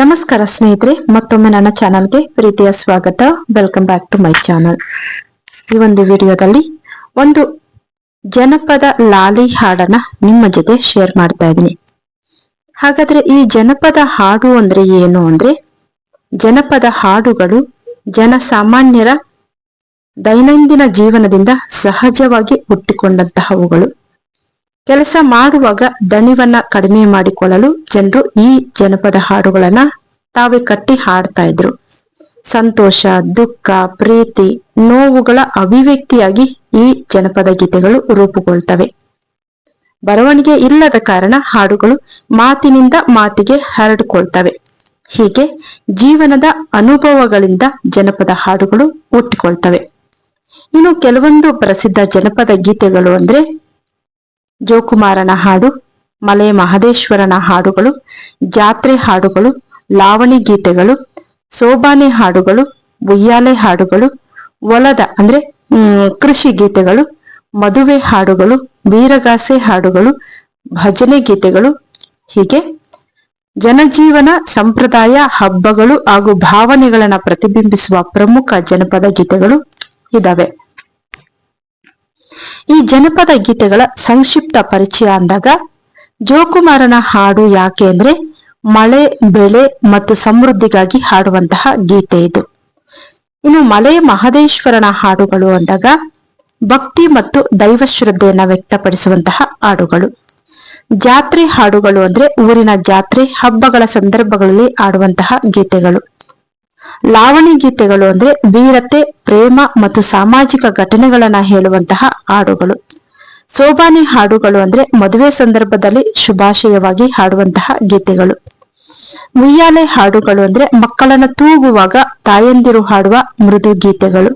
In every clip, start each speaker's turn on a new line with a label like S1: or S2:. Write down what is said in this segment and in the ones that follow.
S1: ನಮಸ್ಕಾರ ಸ್ನೇಹಿತರೆ, ಮತ್ತೊಮ್ಮೆ ನನ್ನ ಚಾನಲ್ಗೆ ಪ್ರೀತಿಯ ಸ್ವಾಗತ. Welcome back to my channel ಈ ಒಂದು ವಿಡಿಯೋದಲ್ಲಿ ಒಂದು ಜನಪದ ಲಾಲಿ ಹಾಡನ್ನ ನಿಮ್ಮ ಜೊತೆ ಶೇರ್ ಮಾಡ್ತಾ ಇದ್ದೀನಿ. ಹಾಗಾದ್ರೆ ಈ ಜನಪದ ಹಾಡು ಅಂದ್ರೆ ಏನು ಅಂದ್ರೆ, ಜನಪದ ಹಾಡುಗಳು ಜನಸಾಮಾನ್ಯರ ದೈನಂದಿನ ಜೀವನದಿಂದ ಸಹಜವಾಗಿ ಹುಟ್ಟಿಕೊಂಡಂತಹವುಗಳು. ಕೆಲಸ ಮಾಡುವಾಗ ದಣಿವನ್ನ ಕಡಿಮೆ ಮಾಡಿಕೊಳ್ಳಲು ಜನರು ಈ ಜನಪದ ಹಾಡುಗಳನ್ನ ತಾವೇ ಕಟ್ಟಿ ಹಾಡ್ತಾ ಇದ್ರು. ಸಂತೋಷ, ದುಃಖ, ಪ್ರೀತಿ, ನೋವುಗಳ ಅಭಿವ್ಯಕ್ತಿಯಾಗಿ ಈ ಜನಪದ ಗೀತೆಗಳು ರೂಪುಗೊಳ್ತವೆ. ಬರವಣಿಗೆ ಇಲ್ಲದ ಕಾರಣ ಹಾಡುಗಳು ಮಾತಿನಿಂದ ಮಾತಿಗೆ ಹರಡಿಕೊಳ್ತವೆ. ಹೀಗೆ ಜೀವನದ ಅನುಭವಗಳಿಂದ ಜನಪದ ಹಾಡುಗಳು ಹುಟ್ಟಿಕೊಳ್ತವೆ. ಇನ್ನು ಕೆಲವೊಂದು ಪ್ರಸಿದ್ಧ ಜನಪದ ಗೀತೆಗಳು ಅಂದ್ರೆ ಜೋಕುಮಾರನ ಹಾಡು ಮಲೆ ಮಹದೇಶ್ವರನ ಹಾಡುಗಳು, ಜಾತ್ರೆ ಹಾಡುಗಳು, ಲಾವಣಿ ಗೀತೆಗಳು, ಸೋಬಾನೆ ಹಾಡುಗಳು ಉಯ್ಯಾಲೆ ಹಾಡುಗಳು, ಒಲದ ಅಂದ್ರೆ ಕೃಷಿ ಗೀತೆಗಳು, ಮದುವೆ ಹಾಡುಗಳು ವೀರಗಾಸೆ ಹಾಡುಗಳು, ಭಜನೆ ಗೀತೆಗಳು, ಹೀಗೆ ಜನಜೀವನ ಸಂಪ್ರದಾಯ ಹಬ್ಬಗಳು ಹಾಗೂ ಭಾವನೆಗಳನ್ನ ಪ್ರತಿಬಿಂಬಿಸುವ ಪ್ರಮುಖ ಜನಪದ ಗೀತೆಗಳು ಇದಾವೆ. ಈ ಜನಪದ ಗೀತೆಗಳ ಸಂಕ್ಷಿಪ್ತ ಪರಿಚಯ ಅಂದಾಗ, ಜೋಕುಮಾರನ ಹಾಡು ಯಾಕೆ ಅಂದ್ರೆ ಮಳೆ, ಬೆಳೆ ಮತ್ತು ಸಮೃದ್ಧಿಗಾಗಿ ಹಾಡುವಂತಹ ಗೀತೆ ಇದು. ಇನ್ನು ಮಲೆ ಮಹದೇಶ್ವರನ ಹಾಡುಗಳು ಅಂದಾಗ, ಭಕ್ತಿ ಮತ್ತು ದೈವ ಶ್ರದ್ಧೆಯನ್ನ ವ್ಯಕ್ತಪಡಿಸುವಂತಹ ಹಾಡುಗಳು. ಜಾತ್ರೆ ಹಾಡುಗಳು ಅಂದ್ರೆ ಊರಿನ ಜಾತ್ರೆ, ಹಬ್ಬಗಳ ಸಂದರ್ಭಗಳಲ್ಲಿ ಆಡುವಂತಹ ಗೀತೆಗಳು. ಲಾವಣಿ ಗೀತೆಗಳು ಅಂದ್ರೆ ವೀರತೆ, ಪ್ರೇಮ ಮತ್ತು ಸಾಮಾಜಿಕ ಘಟನೆಗಳನ್ನ ಹೇಳುವಂತಹ ಹಾಡುಗಳು. ಸೋಬಾನಿ ಹಾಡುಗಳು ಅಂದ್ರೆ ಮದುವೆ ಸಂದರ್ಭದಲ್ಲಿ ಶುಭಾಶಯವಾಗಿ ಹಾಡುವಂತಹ ಗೀತೆಗಳು. ಮುಯ್ಯಾಲೆ ಹಾಡುಗಳು ಅಂದ್ರೆ ಮಕ್ಕಳನ್ನ ತೂಗುವಾಗ ತಾಯಂದಿರು ಹಾಡುವ ಮೃದು ಗೀತೆಗಳು.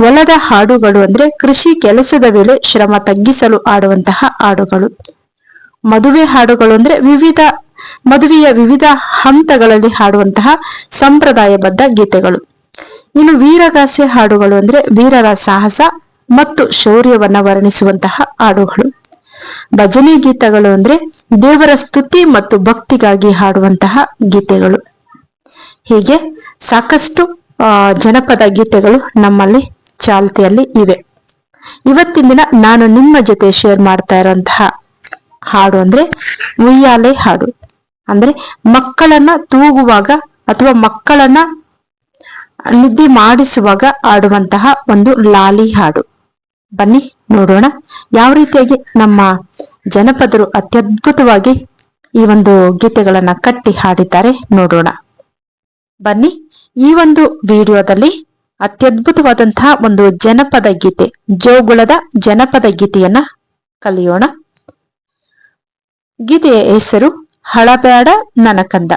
S1: ಹೊಲದ ಹಾಡುಗಳು ಅಂದ್ರೆ ಕೃಷಿ ಕೆಲಸದ ವೇಳೆ ಶ್ರಮ ತಗ್ಗಿಸಲು ಆಡುವಂತಹ ಹಾಡುಗಳು. ಮದುವೆ ಹಾಡುಗಳು ಅಂದ್ರೆ ವಿವಿಧ ಮದುವೆಯ ವಿವಿಧ ಹಂತಗಳಲ್ಲಿ ಹಾಡುವಂತಹ ಸಂಪ್ರದಾಯಬದ್ಧ ಗೀತೆಗಳು. ಇನ್ನು ವೀರಗಾಸೆ ಹಾಡುಗಳು ಅಂದ್ರೆ ವೀರರ ಸಾಹಸ ಮತ್ತು ಶೌರ್ಯವನ್ನ ವರ್ಣಿಸುವಂತಹ ಹಾಡುಗಳು. ಭಜನೆ ಗೀತಗಳು ಅಂದ್ರೆ ದೇವರ ಸ್ತುತಿ ಮತ್ತು ಭಕ್ತಿಗಾಗಿ ಹಾಡುವಂತಹ ಗೀತೆಗಳು. ಹೀಗೆ ಸಾಕಷ್ಟು ಜನಪದ ಗೀತೆಗಳು ನಮ್ಮಲ್ಲಿ ಚಾಲ್ತಿಯಲ್ಲಿ ಇವೆ. ಇವತ್ತಿನ ದಿನ ನಾನು ನಿಮ್ಮ ಜೊತೆ ಶೇರ್ ಮಾಡ್ತಾ ಇರುವಂತಹ ಹಾಡು ಅಂದ್ರೆ ಉಯ್ಯಾಲೆ ಹಾಡು. ಅಂದ್ರೆ ಮಕ್ಕಳನ್ನ ತೂಗುವಾಗ ಅಥವಾ ಮಕ್ಕಳನ್ನ ನಿದ್ದೆ ಮಾಡಿಸುವಾಗ ಆಡುವಂತಹ ಒಂದು ಲಾಲಿ ಹಾಡು. ಬನ್ನಿ ನೋಡೋಣ. ಯಾವ ರೀತಿಯಾಗಿ ನಮ್ಮ ಜನಪದರು ಅತ್ಯದ್ಭುತವಾಗಿ ಈ ಒಂದು ಗೀತೆಗಳನ್ನ ಕಟ್ಟಿ ಹಾಡಿದ್ದಾರೆ ನೋಡೋಣ. ಬನ್ನಿ ಈ ಒಂದು ವಿಡಿಯೋದಲ್ಲಿ ಅತ್ಯದ್ಭುತವಾದಂತಹ ಒಂದು ಜನಪದ ಗೀತೆ ಜೋಗುಳದ ಜನಪದ ಗೀತೆಯನ್ನ ಕಲಿಯೋಣ. ಗೀತೆಯ ಹೆಸರು ಹಳಬ್ಯಾಡ ನನಕಂದ.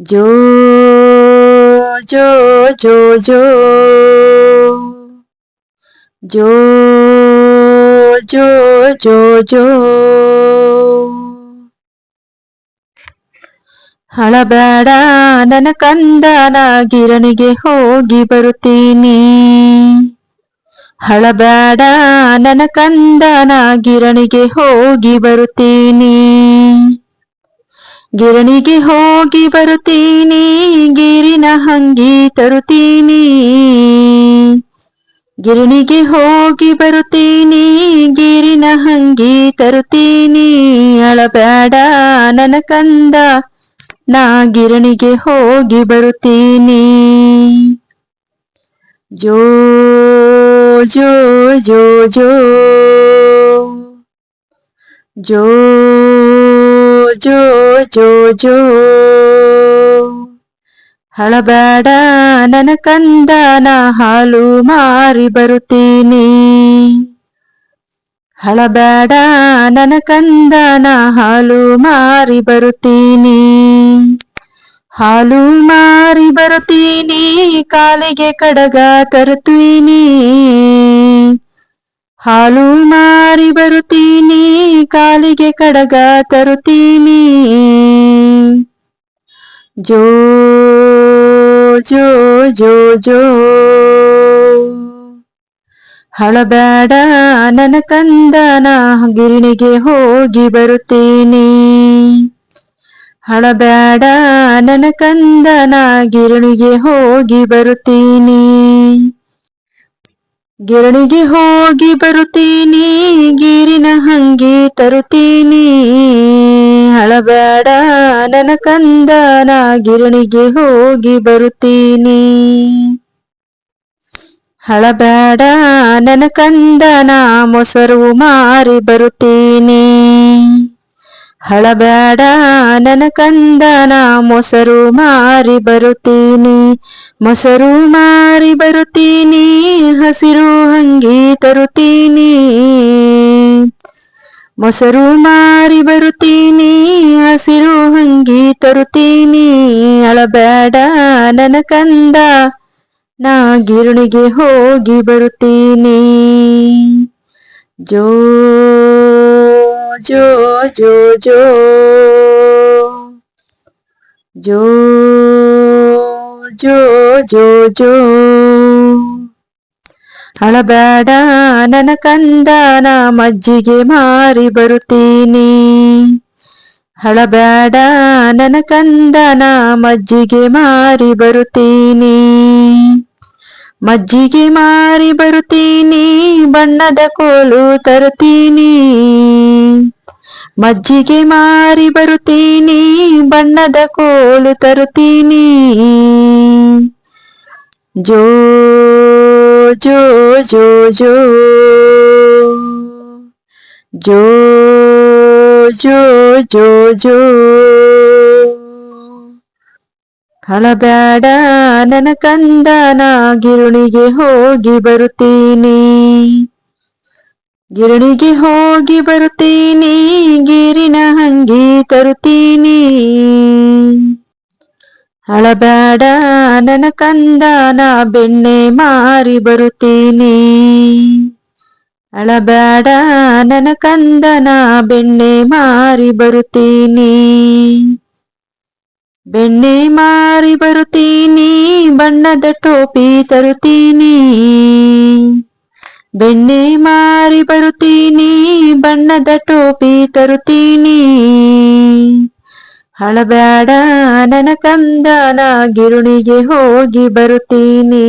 S1: ಜೋ ಜೋ ಜೋ ಜೋ ಜೋ ಜೋ ಜೋ ಜೋ. ಹಳಬೇಡ, ನನ್ನ ಕಂದನ ಗಿರಣಿಗೆ ಹೋಗಿ ಬರುತ್ತೀನಿ. ಹಳಬೇಡ, ನನ್ನ ಕಂದನ ಗಿರಣಿಗೆ ಹೋಗಿ ಬರುತ್ತೀನಿ. ಗಿರಣಿಗೆ ಹೋಗಿ ಬರುತ್ತೀನಿ, ಗಿರಿನ ಹಂಗಿ ತರುತ್ತೀನಿ. ಗಿರಣಿಗೆ ಹೋಗಿ ಬರುತ್ತೀನಿ, ಗಿರಿನ ಹಂಗಿ ತರುತ್ತೀನಿ. ಅಳಬೇಡ ನನ್ನ ಕಂದ ನಾ ಗಿರಣಿಗೆ ಹೋಗಿ ಬರುತ್ತೀನಿ. ಜೋ ಜೋ ಜೋ ಜೋ. ಜೋ ಜೋ ಜೋ ಜೋ. ಹಳಬೇಡ ನನ್ನ ಕಂದನ ಹಾಲು ಮಾರಿ ಬರುತ್ತೀನಿ. ಹಳಬೇಡ ನನ್ನ ಕಂದನ ಹಾಲು ಮಾರಿ ಬರುತ್ತೀನಿ. ಹಾಲು ಮಾರಿ ಬರುತ್ತೀನಿ, ಕಾಲಿಗೆ ಕಡಗ ತರುತ್ತೀನಿ. ಹಾಲು ಮಾರಿ ಬರುತ್ತೀನಿ, ಕಾಲಿಗೆ ಕಡಗ ತರುತ್ತೀನಿ. ಜೋ ಜೋ ಜೋ ಜೋ. ಹಳಬೇಡ ನನ್ನ ಕಂದನ, ಗಿರಣಿಗೆ ಹೋಗಿ ಬರುತ್ತೀನಿ. ಹಳಬೇಡ ನನ್ನ ಕಂದನ ಗಿರಣಿಗೆ ಹೋಗಿ ಬರುತ್ತೀನಿ. ಗಿರಣಿಗೆ ಹೋಗಿ ಬರುತ್ತೀನಿ, ಗಿರಿನ ಹಂಗಿ ತರುತ್ತೀನಿ. ಹಳಬೇಡ ನನ್ನ ಕಂದನ ಗಿರಣಿಗೆ ಹೋಗಿ ಬರುತ್ತೀನಿ. ಹಳಬೇಡ ನನ್ನ ಕಂದನ ಮೊಸರು ಮಾರಿ ಬರುತ್ತೀನಿ. ಹಳಬೇಡ ನನ ಕಂದನ, ಮೊಸರು ಮಾರಿ ಬರುತ್ತೀನಿ, ಮೊಸರು ಮಾರಿ ಬರುತ್ತೀನಿ, ಹಸಿರು ಹಂಗಿ ತರುತ್ತೀನಿ. ಮೊಸರು ಮಾರಿ ಬರುತ್ತೀನಿ, ಹಸಿರು ಹಂಗಿ ತರುತ್ತೀನಿ. ಅಳಬೇಡ ನನ ಕಂದ, ನಾ ಗಿರಣಿಗೆ ಹೋಗಿ ಬರುತ್ತೀನಿ. ಜೋ ಜೋ ಜೋ ಜೋ. ಜೋ ಜೋ ಜೋ ಜೋ. ಅಳಬೇಡ ನನ್ನ ಕಂದನ ಮಜ್ಜಿಗೆ ಮಾರಿ ಬರುತ್ತೀನಿ. ಹಳಬೇಡ ನನ್ನ ಕಂದನ ಮಜ್ಜಿಗೆ ಮಾರಿ ಬರುತ್ತೀನಿ. ಮಜ್ಜಿಗೆ ಮಾರಿ ಬರುತ್ತೀನಿ, ಬಣ್ಣದ ಕೋಲು ತರುತ್ತೀನಿ. ಮಜ್ಜಿಗೆ ಮಾರಿ ಬರುತ್ತೀನಿ, ಬಣ್ಣದ ಕೋಲು ತರುತ್ತೀನಿ. ಜೋ ಜೋ ಜೋ ಜೋ. ಜೋ ಜೋ ಜೋ ಜೋ. ಹಳಬೇಡ ನನ್ನ ಕಂದನ ಗಿರಣಿಗೆ ಹೋಗಿ ಬರುತ್ತೀನಿ. ಗಿರಣಿಗೆ ಹೋಗಿ ಬರುತ್ತೀನಿ, ಗಿರಿನ ಹಂಗಿ ತರುತ್ತೀನಿ. ಅಳಬೇಡ, ನನ್ನ ಕಂದನ ಬೆಣ್ಣೆ ಮಾರಿ ಬರುತ್ತೀನಿ. ಅಳಬೇಡ, ನನ್ನ ಕಂದನ ಬೆಣ್ಣೆ ಮಾರಿ ಬರುತ್ತೀನಿ. ಬೆಣ್ಣೆ ಮಾರಿ ಬರುತ್ತೀನಿ, ಬಣ್ಣದ ಟೋಪಿ ತರುತ್ತೀನಿ. ಬೆಣ್ಣೆ ಮಾರಿ ಬರುತ್ತೀನಿ, ಬಣ್ಣದ ಟೋಪಿ ತರುತ್ತೀನಿ. ಹಳಬ್ಯಾಡ ನನ ಕಂದನ, ಗಿರುಣಿಗೆ ಹೋಗಿ ಬರುತ್ತೀನಿ.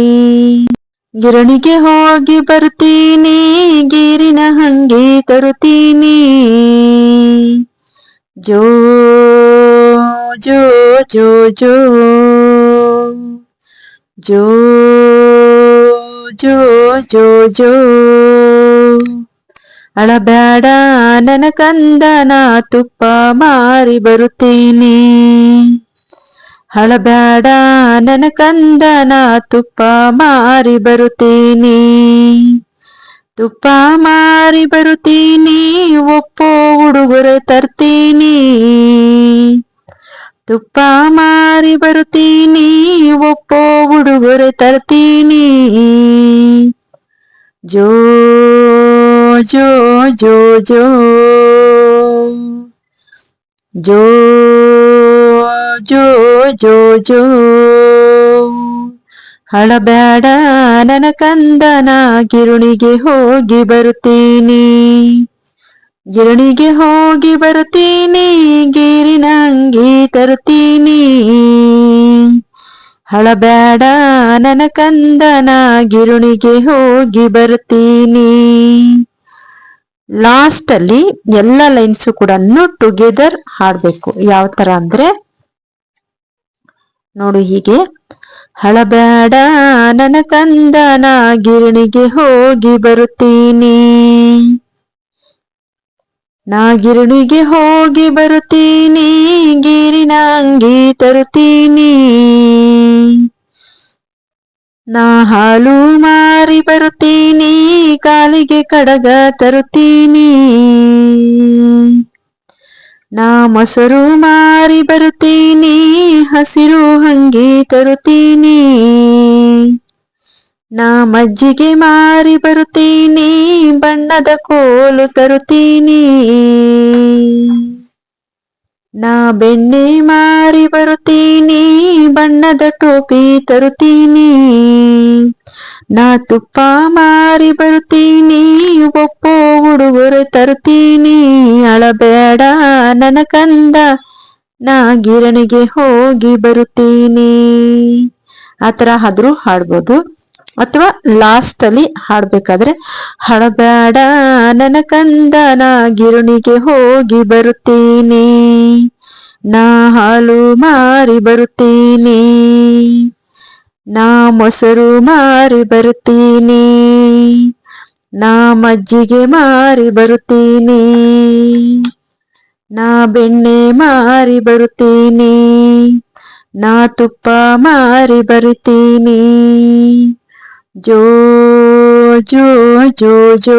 S1: ಗಿರಣಿಗೆ ಹೋಗಿ ಬರುತ್ತೀನಿ, ಗೀರಿನ ಹಂಗಿ ತರುತ್ತೀನಿ. ಜೋ ಜೋ ಜೋ ಜೋ. ಜೋ ಜೋ ಜೋ ಜೋ. ಅಳಬೇಡ ನನ ಕಂದನ ತುಪ್ಪ ಮಾರಿ ಬರುತ್ತೀನಿ. ಹಳಬೇಡ ನನ ಕಂದನ ತುಪ್ಪ ಮಾರಿ ಬರುತ್ತೀನಿ. ತುಪ್ಪ ಮಾರಿ ಬರುತ್ತೀನಿ, ಒಪ್ಪೋ ಉಡುಗೊರೆ ತರ್ತೀನಿ. ತುಪ್ಪ ಮಾರಿ ಬರುತ್ತೀನಿ, ಒಪ್ಪೋ ಉಡುಗೊರೆ ತರ್ತೀನಿ. ಜೋ ಜೋ ಜೋ ಜೋ. ಜೋ ಜೋ ಜೋ ಜೋ. ಹಳಬೇಡ ನನ್ನ ಕಂದನ ಗಿರುಣಿಗೆ ಹೋಗಿ ಬರುತ್ತೀನಿ. ಗಿರಣಿಗೆ ಹೋಗಿ ಬರುತ್ತೀನಿ ಗೀರಿನ ಅಂಗಿ ತರುತ್ತೀನಿ. ಹಳಬೇಡ ನನ ಕಂದನ, ಗಿರುಣಿಗೆ ಹೋಗಿ ಬರುತ್ತೀನಿ. ಲಾಸ್ಟ್ ಅಲ್ಲಿ ಎಲ್ಲ ಲೈನ್ಸ್ ಕೂಡ ಟುಗೆದರ್ ಹಾಡ್ಬೇಕು. ಯಾವ ತರ ಅಂದ್ರೆ, ನೋಡು ಹೀಗೆ. ಹಳಬೇಡ ನನ ಕಂದನ, ಗಿರಣಿಗೆ ಹೋಗಿ ಬರುತ್ತೀನಿ. ನಾ ಗಿರಣಿಗೆ ಹೋಗಿ ಬರುತ್ತೀನಿ ಗಿರಿನ ಅಂಗಿ ತರುತ್ತೀನಿ. ನಾ ಹಾಲು ಮಾರಿ ಬರುತ್ತೀನಿ, ಕಾಲಿಗೆ ಕಡಗ ತರುತ್ತೀನಿ. ನಾ ಮೊಸರು ಮಾರಿ ಬರುತ್ತೀನಿ, ಹಸಿರು ಹಂಗಿ ತರುತ್ತೀನಿ. ನಾ ಮಜ್ಜಿಗೆ ಮಾರಿ ಬರುತ್ತೀನಿ, ಬಣ್ಣದ ಕೋಲು ತರುತ್ತೀನಿ. ನಾ ಬೆಣ್ಣೆ ಮಾರಿ ಬರುತ್ತೀನಿ, ಬಣ್ಣದ ಟೋಪಿ ತರುತ್ತೀನಿ. ನಾ ತುಪ್ಪ ಮಾರಿ ಬರುತ್ತೀನಿ, ಒಪ್ಪೋ ಉಡುಗೊರೆ ತರುತ್ತೀನಿ. ಅಳಬೇಡ ನನ ಕಂದ ನಾ ಗಿರಣಿಗೆ ಹೋಗಿ ಬರುತ್ತೀನಿ. ಆ ಥರ ಆದ್ರೂ ಹಾಡ್ಬೋದು. ಅಥವಾ ಲಾಸ್ಟ್ ಅಲ್ಲಿ ಹಾಡ್ಬೇಕಾದ್ರೆ ಹಳಬೇಡ ನನ ಕಂದನ ಗಿರಣಿಗೆ ಹೋಗಿ ಬರುತ್ತೀನಿ, ನಾ ಹಾಲು ಮಾರಿ ಬರುತ್ತೀನಿ, ನಾ ಮೊಸರು ಮಾರಿ ಬರುತ್ತೀನಿ, ನಾ ಮಜ್ಜಿಗೆ ಮಾರಿ ಬರುತ್ತೀನಿ, ನಾ ಬೆಣ್ಣೆ ಮಾರಿ ಬರುತ್ತೀನಿ, ನಾ ತುಪ್ಪ ಮಾರಿ ಬರುತ್ತೀನಿ ಜೋ ಜೋ ಜೋ ಜೋ.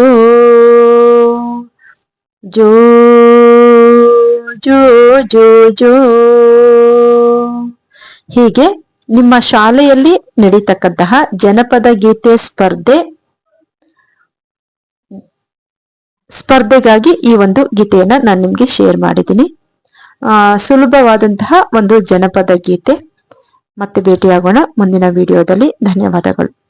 S1: ಜೋ ಜೋ ಜೋ ಜೋ. ಹೀಗೆ ನಿಮ್ಮ ಶಾಲೆಯಲ್ಲಿ ನಡೀತಕ್ಕಂತಹ ಜನಪದ ಗೀತೆ ಸ್ಪರ್ಧೆ, ಸ್ಪರ್ಧೆಗಾಗಿ ಈ ಒಂದು ಗೀತೆಯನ್ನ ನಾನು ನಿಮ್ಗೆ ಶೇರ್ ಮಾಡಿದ್ದೀನಿ. ಸುಲಭವಾದಂತಹ ಒಂದು ಜನಪದ ಗೀತೆ. ಮತ್ತೆ ಭೇಟಿಯಾಗೋಣ ಮುಂದಿನ ವಿಡಿಯೋದಲ್ಲಿ ಧನ್ಯವಾದಗಳು.